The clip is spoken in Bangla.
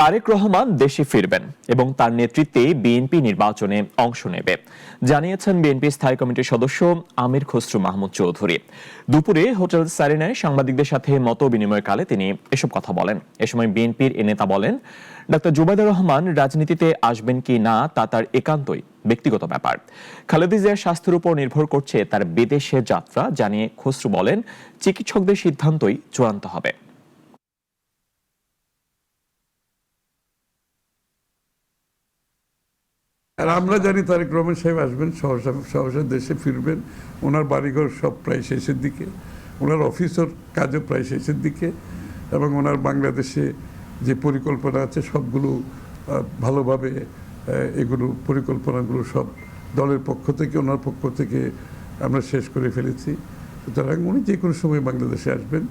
তারেক রহমান দেশে ফিরবেন এবং তার নেতৃত্বে বিএনপি নির্বাচনে অংশ নেবে। জানিয়েছেন বিএনপি স্থায়ী কমিটির সদস্য আমির খসরু মাহমুদ চৌধুরী। দুপুরে হোটেল সারিনায় সাংবাদিকদের সাথে মত বিনিময়কালে তিনি এসব কথা বলেন। এ সময় বিএনপির এ নেতা বলেন, ডাক্তার জুবাইদুর রহমান রাজনীতিতে আসবেন কি না তা তার একান্তই ব্যক্তিগত ব্যাপার। খালেদা জিয়ার স্বাস্থ্যের উপর নির্ভর করছে তার বিদেশে যাত্রা। জানিয়ে খসরু বলেন, চিকিৎসকদের সিদ্ধান্তই চূড়ান্ত হবে। আর আমরা জানি তারেক রহমান সাহেব আসবেন, সহসা সহসা দেশে ফিরবেন। ওনার বাড়িঘর সব প্রায় শেষের দিকে। ওনার অফিসের কাজও প্রায় শেষের দিকে। এবং ওনার বাংলাদেশে যে পরিকল্পনা আছে, সবগুলো ভালোভাবে এগুলো, পরিকল্পনাগুলো সব দলের পক্ষ থেকে, ওনার পক্ষ থেকে আমরা শেষ করে ফেলেছি। সুতরাং উনি যে কোনো সময় বাংলাদেশে আসবেন।